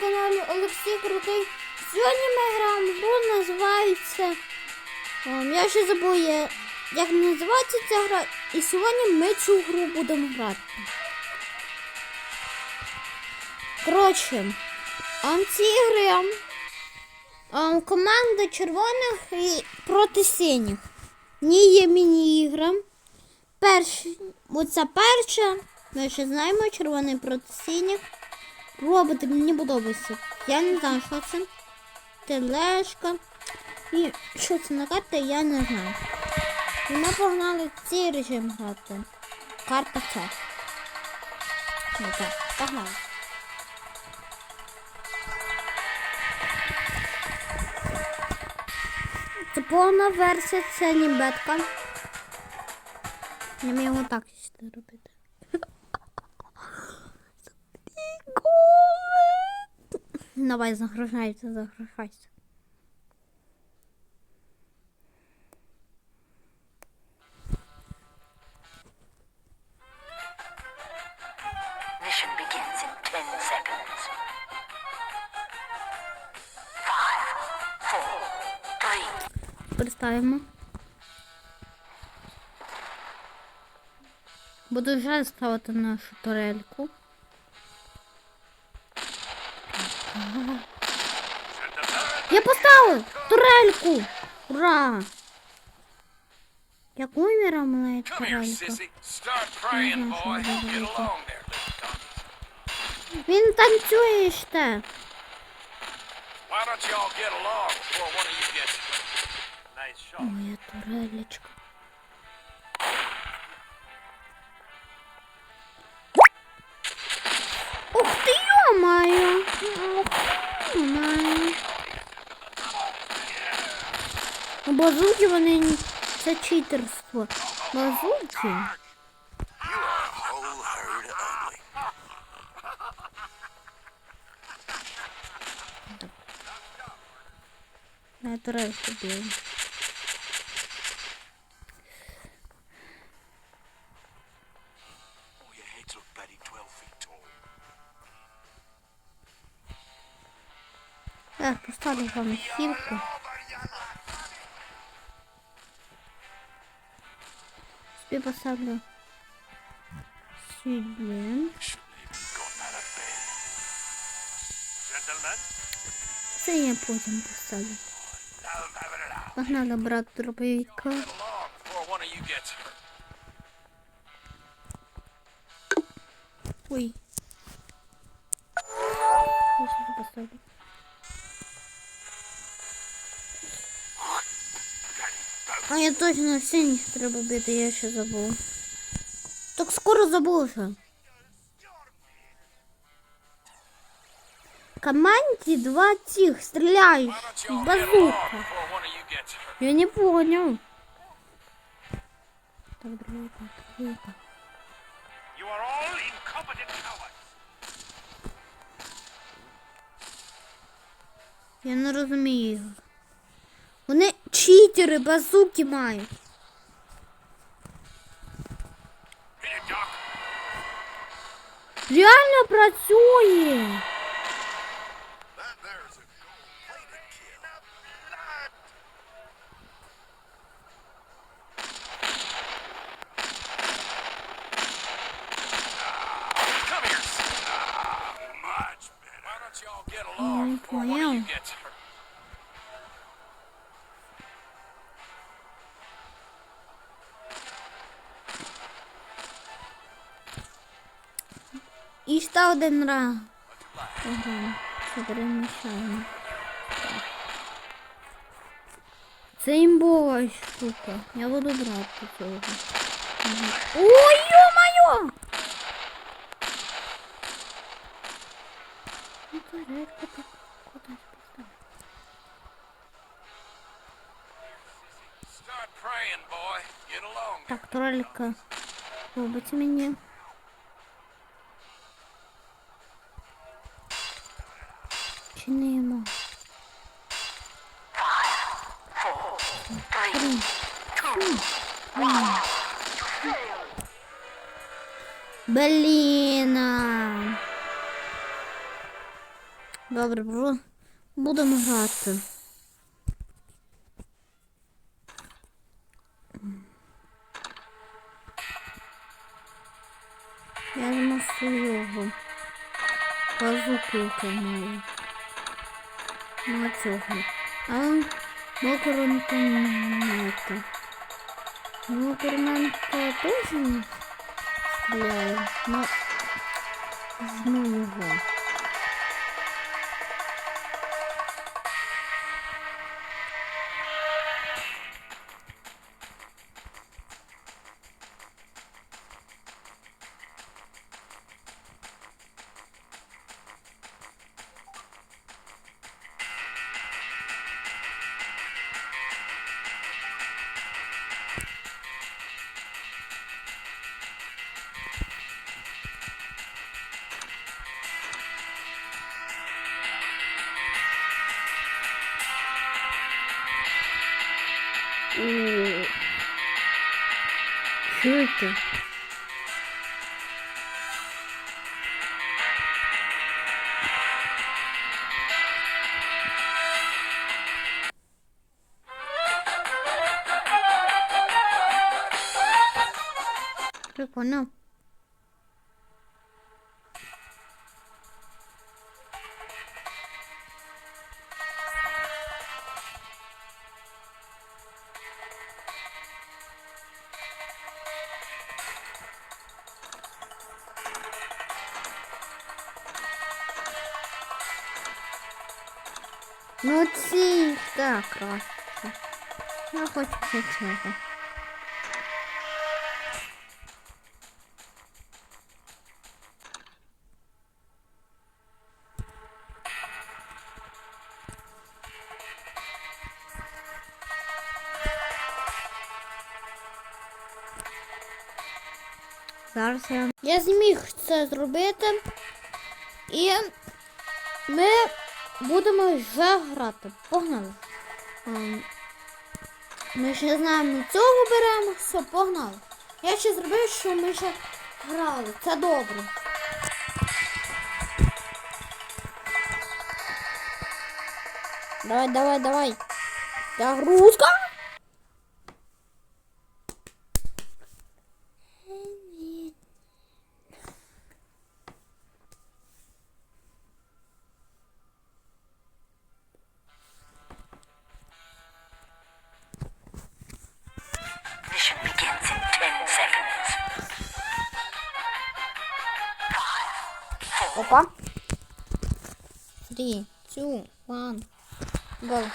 каналі Олексій Крутий. Сьогодні ми граємо в гру, називається. ем, Я ще забув, я- як називається ця гра. І сьогодні ми цю гру будемо грати. Коротше, ем, ці ігри ем, команда червоних і проти синіх. Ні є міні-ігра. Перші, оця перша. Ми ще знаємо червоний проти синіх. Роботи мені подобається. Я не знаю, що це. Тележка. І що це на карта, я не знаю. Ми погнали цей режим грати. Карта це. Ну так, погнали. Це повна версія, це німбетка. Я його так ще робити. Давай, загружайся, загружайся. Mission begins in 10 seconds. Five, four, three, Представимо. Буду вже ставити нашу турельку. Я поставив турельку! Ура! Має Come here, турелька? sissy. Start praying, boy. Get Ну, Базуки вони це читерство. Базуки. Whole herd of Niech wam chwilkę. Śpiewa Sandra. Sydney. Chcę nie pójdę po sali. Można dobrać drobinkę. Uj. Muszę to postawić. А я точно синіх треба бити, я ще забув. Так скоро забувся. Команді два цих стріляють. Базука. Я не понял. Так, incompetent cowards. Я не розумію. Вони читери, базуки мають. Doc. Реально працює. І ще один раз. Ага, це перемішаємо. Це імбова штука. Я буду брати цього. Ага. Ой, ё-моё! Ну, турельку так кудись поставити. Start praying, boy. Get along. Так, турелька робить мені. Three, Блін. Добре, бро. Будемо грати. Я візьму свого. Базуку маю. На цього. А мокронка. Мокронка теж не стріляє. Ну, візьму його. О. Що это? Прикольно. Ну ці так краще. Я хочу ще цього. Зараз я. Я зміг це зробити. І ми будемо вже грати. Погнали. Ем, Ми ще знаємо, цього беремо. Все, погнали. Я ще зробив, що ми ще грали. Це добре. Давай, давай, давай. Загрузка. Опа. Три, two, one, go.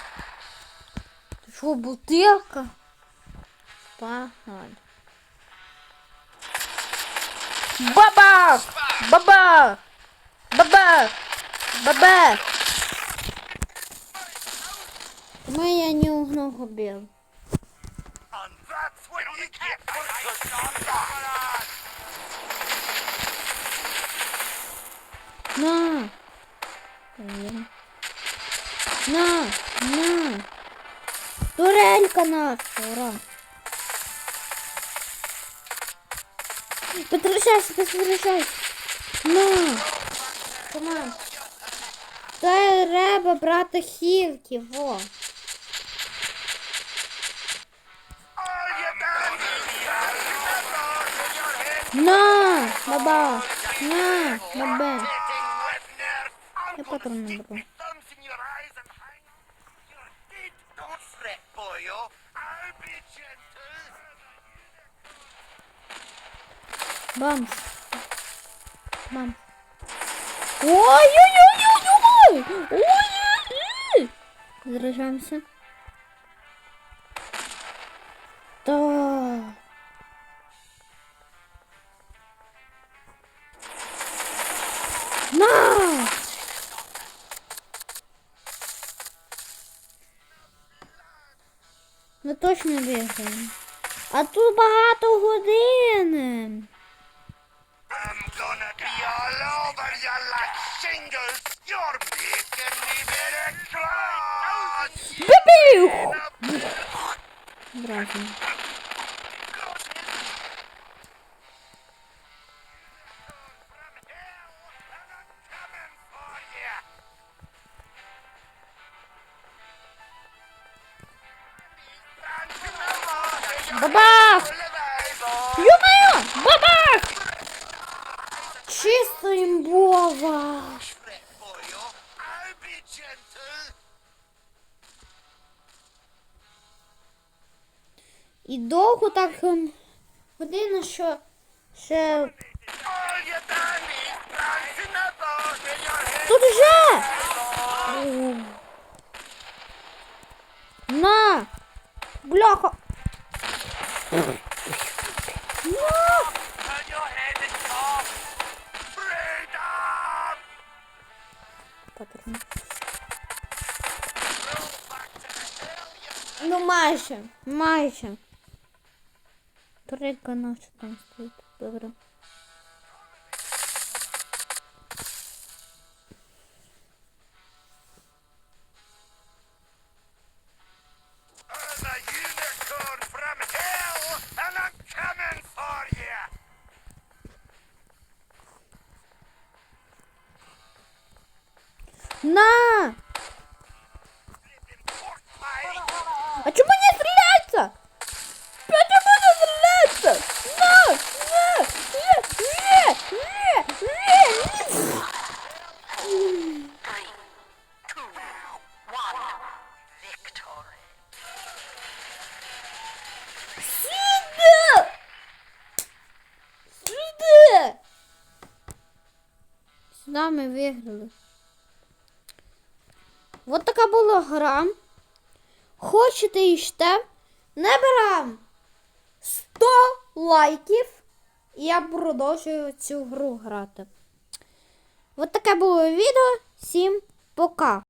Ты что, бутылка? Погнали. Бабах! Бабах! Бабах! Бабах! Ми я не угнув бил. And that's when you get На! На! На! Турелька наша, ура! Потращайся, потращайся! На! Команд! Треба брати хілки, во! На! Баба! На! Бабе! Be gentle. Бамс. Бамс. Ой-ой-ой-ой-ой! Ой-ой-ой! Заряжаемся. Да. На! Точно бігаємо. А тут багато години. I'm gonna Бабах! Чисто імбова. І довго так ем, година, що ще. Тут вже! На! Бляха! Патрон. Ну майже, майже. Трека наша там стоїть. Добре. Сюди ми виграли. От така була гра. Хочете іще? берем 100 лайків. І я продовжую цю гру грати. От таке було відео. Всім пока!